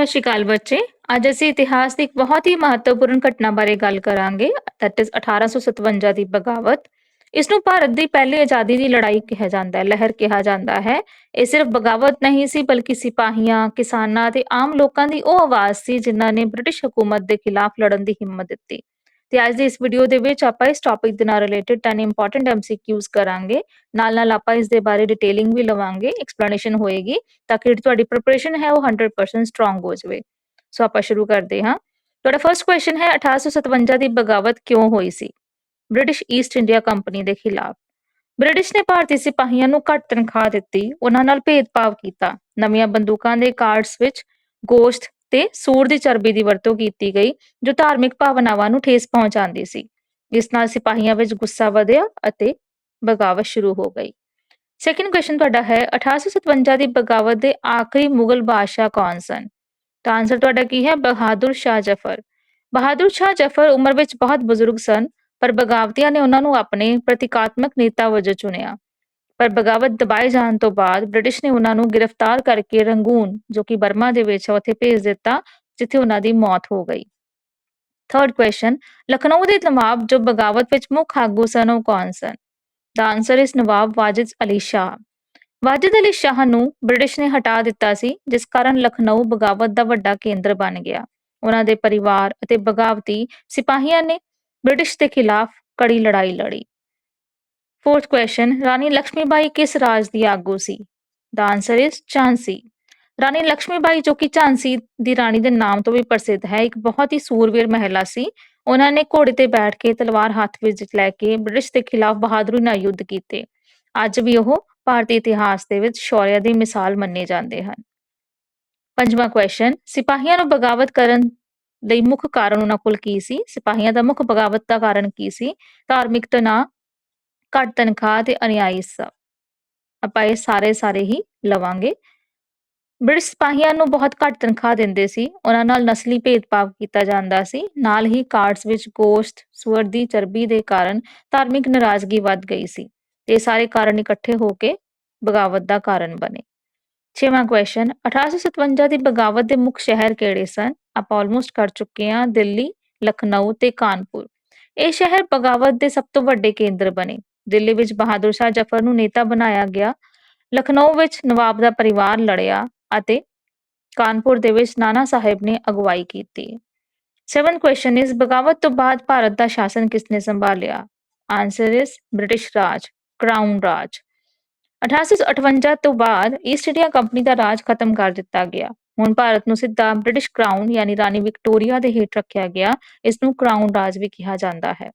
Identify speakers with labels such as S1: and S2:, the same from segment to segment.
S1: ਸਤਿ ਸ਼੍ਰੀ ਅਕਾਲ ਬੱਚੇ। ਅੱਜ ਅਸੀਂ ਇਤਿਹਾਸ ਦੀ ਇੱਕ ਬਹੁਤ ਹੀ ਮਹੱਤਵਪੂਰਨ ਘਟਨਾ ਬਾਰੇ ਗੱਲ ਕਰਾਂਗੇ ਦੈਟ ਇਜ਼ 1857 ਦੀ ਬਗਾਵਤ। ਇਸ ਨੂੰ ਭਾਰਤ ਦੀ ਪਹਿਲੀ ਆਜ਼ਾਦੀ ਦੀ ਲੜਾਈ ਕਿਹਾ ਜਾਂਦਾ ਹੈ, ਲਹਿਰ ਕਿਹਾ ਜਾਂਦਾ ਹੈ। ਇਹ ਸਿਰਫ ਬਗਾਵਤ ਨਹੀਂ ਸੀ, ਬਲਕਿ ਸਿਪਾਹੀਆਂ, ਕਿਸਾਨਾਂ ਤੇ ਆਮ ਲੋਕਾਂ ਦੀ ਉਹ ਆਵਾਜ਼ ਸੀ ਜਿਨ੍ਹਾਂ ਨੇ ਬ੍ਰਿਟਿਸ਼ ਹਕੂਮਤ ਦੇ ਖਿਲਾਫ ਲੜਨ ਦੀ ਹਿੰਮਤ ਦਿੱਤੀ। ਤੇ ਅੱਜ ਦੀ ਇਸ ਵੀਡੀਓ ਦੇ ਵਿੱਚ ਆਪਾਂ ਇਸ ਟੌਪਿਕ ਦੇ ਨਾਲ ਰਿਲੇਟਡ 10 ਇੰਪੋਰਟੈਂਟ ਐਮਸੀਕਿਊਜ਼ ਕਰਾਂਗੇ। ਨਾਲ ਨਾਲ ਆਪਾਂ ਇਸ ਦੇ ਬਾਰੇ ਡਿਟੇਲਿੰਗ ਵੀ ਲਵਾਂਗੇ ਐਕਸਪਲੇਨੇਸ਼ਨ ਹੋਏਗੀ, ਤਾਂ ਕਿ ਜਿਹੜੀ ਤੁਹਾਡੀ ਪ੍ਰੀਪਰੇਸ਼ਨ ਹੈ ਉਹ 100% ਸਟਰੋਂਗ ਹੋ ਜਾਵੇ। ਸੋ ਆਪਾਂ ਸ਼ੁਰੂ ਕਰਦੇ ਹਾਂ। ਤੁਹਾਡਾ ਫਰਸਟ ਕੁਐਸਚਨ ਹੈ 1857 ਦੀ ਬਗਾਵਤ ਕਿਉਂ ਹੋਈ ਸੀ? ਬ੍ਰਿਟਿਸ਼ ਈਸਟ ਇੰਡੀਆ ਕੰਪਨੀ ਦੇ ਖਿਲਾਫ। ਬ੍ਰਿਟਿਸ਼ ਨੇ ਭਾਰਤੀ ਸਿਪਾਹੀਆਂ ਨੂੰ ਘੱਟ ਤਨਖਾਹ ਦਿੱਤੀ, ਉਹਨਾਂ ਨਾਲ ਭੇਦਭਾਵ ਕੀਤਾ। ਨਵੀਆਂ ਬੰਦੂਕਾਂ ਦੇ ਕਾਰਡਸ ਵਿੱਚ ਗੋਸ਼ਤ ਤੇ ਸੂਰ ਦੀ ਚਰਬੀ ਦੀ ਵਰਤੋਂ ਕੀਤੀ ਗਈ, ਜੋ ਧਾਰਮਿਕ ਭਾਵਨਾਵਾਂ ਨੂੰ ਠੇਸ ਪਹੁੰਚਾਉਂਦੀ ਸੀ ਇਸ ਨਾਲ ਸਿਪਾਹੀਆਂ ਵਿੱਚ ਗੁੱਸਾ ਵਧਿਆ ਅਤੇ ਬਗਾਵਤ ਸ਼ੁਰੂ ਹੋ ਗਈ। ਸੈਕਿੰਡ ਕੁਐਸਚਨ ਤੁਹਾਡਾ ਹੈ 1857 ਦੀ ਬਗਾਵਤ ਦੇ ਆਖਰੀ ਮੁਗਲ ਬਾਦਸ਼ਾਹ ਕੌਣ ਸਨ? ਤਾਂ ਆਨਸਰ ਤੁਹਾਡਾ ਕੀ ਹੈ? ਬਹਾਦਰ ਸ਼ਾਹ ਜ਼ਫਰ। ਬਹਾਦਰ ਸ਼ਾਹ ਜ਼ਫਰ ਉਮਰ ਵਿੱਚ ਬਹੁਤ ਬਜ਼ੁਰਗ ਸਨ, ਪਰ ਬਗਾਵਤੀਆਂ ਨੇ ਉਹਨਾਂ ਨੂੰ ਆਪਣੇ ਪ੍ਰਤੀਕਾਤਮਕ ਨੇਤਾ ਵਜੋਂ ਚੁਣਿਆ। ਪਰ ਬਗਾਵਤ ਦਬਾਏ ਜਾਣ ਤੋਂ ਬਾਅਦ ਬ੍ਰਿਟਿਸ਼ ਨੇ ਉਹਨਾਂ ਨੂੰ ਗ੍ਰਿਫਤਾਰ ਕਰਕੇ ਰੰਗੂਨ, ਜੋ ਕਿ ਬਰਮਾ ਦੇ ਵਿੱਚ ਹੈ ਉੱਥੇ ਭੇਜ ਦਿੱਤਾ, ਜਿੱਥੇ ਉਹਨਾਂ ਦੀ ਮੌਤ ਹੋ ਗਈ। ਥਰਡ ਕੁਐਸਚਨ ਲਖਨਊ ਦੇ ਨਵਾਬ ਜੋ ਬਗਾਵਤ ਵਿੱਚ ਮੁੱਖ ਆਗੂ ਸਨ, ਉਹ ਕੌਣ ਸਨ? ਦਾ ਆਨਸਰ ਇਸ ਨਵਾਬ ਵਾਜਿਦ ਅਲੀ ਸ਼ਾਹ। ਵਾਜਿਦ ਅਲੀ ਸ਼ਾਹ ਨੂੰ ਬ੍ਰਿਟਿਸ਼ ਨੇ ਹਟਾ ਦਿੱਤਾ ਸੀ, ਜਿਸ ਕਾਰਨ ਲਖਨਊ ਬਗਾਵਤ ਦਾ ਵੱਡਾ ਕੇਂਦਰ ਬਣ ਗਿਆ। ਉਹਨਾਂ ਦੇ ਪਰਿਵਾਰ ਅਤੇ ਬਗਾਵਤੀ ਸਿਪਾਹੀਆਂ ਨੇ ਬ੍ਰਿਟਿਸ਼ ਦੇ ਖਿਲਾਫ ਕੜੀ ਲੜਾਈ ਲੜੀ। ਫੋਰਥ Fourth ਰਾਣੀ Rani ਬਾਈ ਕਿਸ ਰਾਜ ਦੀ ਆਗੂ ਸੀ? ਦਾ answer is ਝਾਂਸੀ। ਰਾਣੀ ਲక్ష్ਮੀਬਾਈ ਜੋ ਕਿ ਝਾਂਸੀ ਦੀ ਰਾਣੀ ਦੇ ਨਾਮ ਤੋਂ ਵੀ ਪ੍ਰਸਿੱਧ ਹੈ, ਇੱਕ ਬਹੁਤ ਹੀ ਸੂਰਵੀਰ ਮਹਿਲਾ ਸੀ। ਉਹਨਾਂ ਨੇ ਘੋੜੇ ਤੇ ਬੈਠ ਕੇ ਤਲਵਾਰ ਹੱਥ ਵਿੱਚ ਲੈ ਕੇ ਬ੍ਰਿਟਿਸ਼ ਦੇ ਖਿਲਾਫ ਬਹਾਦਰੀ ਨਾਲ ਯੁੱਧ ਕੀਤੇ। ਅੱਜ ਵੀ ਉਹ ਭਾਰਤੀ ਇਤਿਹਾਸ ਦੇ ਵਿੱਚ ਸ਼ੌਰਿਆ ਦੀ ਮਿਸਾਲ ਮੰਨੇ ਜਾਂਦੇ ਹਨ। ਪੰਜਵਾਂ ਕੁਐਸਚਨ ਸਿਪਾਹੀਆਂ ਨੂੰ ਬਗਾਵਤ ਕਰਨ ਲਈ ਮੁੱਖ ਕਾਰਨ ਉਹਨਾਂ ਕੋਲ ਕੀ ਸੀ? ਸਿਪਾਹੀਆਂ ਦਾ ਮੁੱਖ ਬਗਾਵਤ ਦਾ ਕਾਰਨ ਕੀ ਸੀ? ਧਾਰਮਿਕ ਤਣਾਅ ਘੱਟ ਤਨਖਾਹ ਤੇ ਅਨਿਆਈ ਹਿੱਸਾ। ਆਪਾਂ ਇਹ ਸਾਰੇ ਸਾਰੇ ਹੀ ਲਵਾਂਗੇ। ਬ੍ਰਿਟਿਸ਼ ਸਿਪਾਹੀਆਂ ਨੂੰ ਬਹੁਤ ਘੱਟ ਤਨਖਾਹ ਦਿੰਦੇ ਸੀ। ਉਹਨਾਂ ਨਾਲ ਨਸਲੀ ਭੇਦਭਾਵ ਕੀਤਾ ਜਾਂਦਾ ਸੀ। ਨਾਲ ਹੀ ਕਾਰਡਸ ਵਿੱਚ ਗੋਸ਼ਤ ਸੂਰ ਦੀ ਚਰਬੀ ਦੇ ਕਾਰਨ ਧਾਰਮਿਕ ਨਾਰਾਜ਼ਗੀ ਵੱਧ ਗਈ ਸੀ। ਤੇ ਸਾਰੇ ਕਾਰਨ ਇਕੱਠੇ ਹੋ ਕੇ ਬਗਾਵਤ ਦਾ ਕਾਰਨ ਬਣੇ। ਛੇਵਾਂ ਕੁਐਸਚਨ 1857 ਦੀ ਬਗਾਵਤ ਦੇ ਮੁੱਖ ਸ਼ਹਿਰ ਕਿਹੜੇ ਸਨ? ਆਪਾਂ ਆਲਮੋਸਟ ਕਰ ਚੁੱਕੇ ਹਾਂ ਦਿੱਲੀ, ਲਖਨਊ ਤੇ ਕਾਨਪੁਰ। ਇਹ ਸ਼ਹਿਰ ਬਗਾਵਤ ਦੇ ਸਭ ਤੋਂ ਵੱਡੇ ਕੇਂਦਰ ਬਣੇ। ਦਿੱਲੀ ਵਿੱਚ ਬਹਾਦਰ ਸ਼ਾਹ ਜ਼ਫਰ ਨੂੰ ਨੇਤਾ ਬਣਾਇਆ ਗਿਆ। ਲਖਨਊ ਵਿੱਚ ਨਵਾਬ ਦਾ ਪਰਿਵਾਰ ਲੜਿਆ ਅਤੇ ਕਾਨਪੁਰ ਦੇ ਵਿੱਚ ਨਾਨਾ ਸਾਹਿਬ ਨੇ ਅਗਵਾਈ ਕੀਤੀ। ਸੈਵਨ ਕੁਐਸਚਨ ਇਸ ਬਗਾਵਤ ਤੋਂ ਬਾਅਦ ਭਾਰਤ ਦਾ ਸ਼ਾਸਨ ਕਿਸਨੇ ਸੰਭਾਲਿਆ? ਆਨਸਰ ਇਸ ਬ੍ਰਿਟਿਸ਼ ਰਾਜ ਕਰਾਊਨ ਰਾਜ। 1858 ਤੋਂ ਬਾਅਦ ਈਸਟ ਇੰਡੀਆ ਕੰਪਨੀ ਦਾ ਰਾਜ ਖਤਮ ਕਰ ਦਿੱਤਾ ਗਿਆ। ਹੁਣ ਭਾਰਤ ਨੂੰ ਸਿੱਧਾ ਬ੍ਰਿਟਿਸ਼ ਕਰਾਊਨ ਯਾਨੀ ਰਾਣੀ ਵਿਕਟੋਰੀਆ ਦੇ ਹੇਠ ਰੱਖਿਆ ਗਿਆ। ਇਸ ਨੂੰ ਕਰਾਊਨ ਰਾਜ ਵੀ ਕਿਹਾ ਜਾਂਦਾ ਹੈ।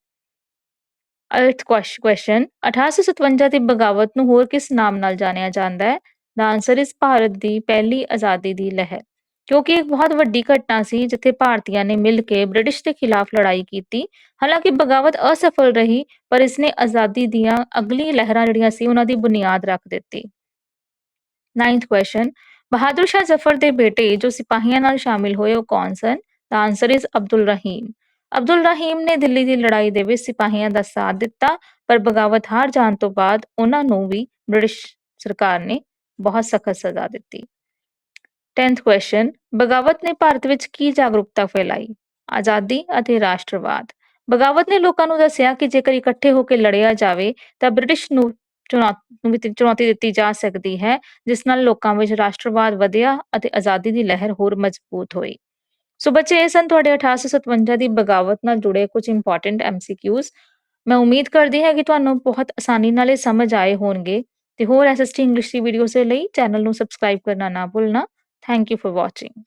S1: ਅਰਥ ਕੁਐਸਚਨ 1857 ਦੀ ਬਗਾਵਤ ਨੂੰ ਹੋਰ ਕਿਸ ਨਾਮ ਨਾਲ ਜਾਣਿਆ ਜਾਂਦਾ ਹੈ? ਦਾ ਆਨਸਰ ਇਸ ਭਾਰਤ ਦੀ ਪਹਿਲੀ ਆਜ਼ਾਦੀ ਦੀ ਲਹਿਰ। ਕਿਉਂਕਿ ਇੱਕ ਬਹੁਤ ਵੱਡੀ ਘਟਨਾ ਸੀ ਜਿੱਥੇ ਭਾਰਤੀਆਂ ਨੇ ਮਿਲ ਕੇ ਬ੍ਰਿਟਿਸ਼ ਦੇ ਖਿਲਾਫ ਲੜਾਈ ਕੀਤੀ। ਹਾਲਾਂਕਿ ਬਗਾਵਤ ਅਸਫਲ ਰਹੀ, ਪਰ ਇਸਨੇ ਆਜ਼ਾਦੀ ਦੀਆਂ ਅਗਲੀ ਲਹਿਰਾਂ ਜਿਹੜੀਆਂ ਸੀ ਉਹਨਾਂ ਦੀ ਬੁਨਿਆਦ ਰੱਖ ਦਿੱਤੀ। 9th ਕੁਐਸਚਨ ਬਹਾਦਰ ਸ਼ਾਹ ਜ਼ਫਰ ਦੇ ਬੇਟੇ ਜੋ ਸਿਪਾਹੀਆਂ ਨਾਲ ਸ਼ਾਮਿਲ ਹੋਏ ਉਹ ਕੌਣ ਸਨ? ਦਾ ਆਨਸਰ ਇਸ ਅਬਦੁਲ ਰਹੀਮ। ਅਬਦੁਲ ਰਹੀਮ ਨੇ ਦਿੱਲੀ ਦੀ ਲੜਾਈ ਦੇ ਵਿੱਚ ਸਿਪਾਹੀਆਂ ਦਾ ਸਾਥ ਦਿੱਤਾ, ਪਰ ਬਗਾਵਤ ਹਾਰ ਜਾਣ ਤੋਂ ਬਾਅਦ ਉਹਨਾਂ ਨੂੰ ਵੀ ਬ੍ਰਿਟਿਸ਼ ਸਰਕਾਰ ਨੇ ਬਹੁਤ ਸਖਤ ਸਜ਼ਾ ਦਿੱਤੀ। 10th ਕੁਐਸਚਨ ਬਗਾਵਤ ਨੇ ਭਾਰਤ ਵਿੱਚ ਕੀ ਜਾਗਰੂਕਤਾ ਫੈਲਾਈ? ਆਜ਼ਾਦੀ ਅਤੇ ਰਾਸ਼ਟਰਵਾਦ। ਬਗਾਵਤ ਨੇ ਲੋਕਾਂ ਨੂੰ ਦੱਸਿਆ ਕਿ ਜੇਕਰ ਇਕੱਠੇ ਹੋ ਕੇ ਲੜਿਆ ਜਾਵੇ, ਤਾਂ ਬ੍ਰਿਟਿਸ਼ ਨੂੰ ਚੁਣੌਤੀ ਦਿੱਤੀ ਜਾ ਸਕਦੀ ਹੈ, ਜਿਸ ਨਾਲ ਲੋਕਾਂ ਵਿੱਚ ਰਾਸ਼ਟਰਵਾਦ ਵਧਿਆ ਅਤੇ ਆਜ਼ਾਦੀ ਦੀ ਲਹਿਰ ਹੋਰ ਮਜ਼ਬੂਤ ਹੋਈ। ਸੋ ਬੱਚੇ ਇਹ ਸਨ ਤੁਹਾਡੇ 1857 ਦੀ ਬਗਾਵਤ ਨਾਲ ਜੁੜੇ ਕੁਝ ਇੰਪੋਰਟੈਂਟ ਐਮਸੀਕਿਊਜ਼ ਮੈਂ ਉਮੀਦ ਕਰਦੀ ਹਾਂ ਕਿ ਤੁਹਾਨੂੰ ਬਹੁਤ ਆਸਾਨੀ ਨਾਲ ਇਹ ਸਮਝ ਆਏ ਹੋਣਗੇ। ਤੇ ਹੋਰ ਐਸਐਸਟੀ ਇੰਗਲਿਸ਼ ਦੀ ਵੀਡੀਓਜ਼ ਦੇ ਲਈ ਚੈਨਲ ਨੂੰ ਸਬਸਕ੍ਰਾਈਬ ਕਰਨਾ ਨਾ ਭੁੱਲਣਾ। Thank you for watching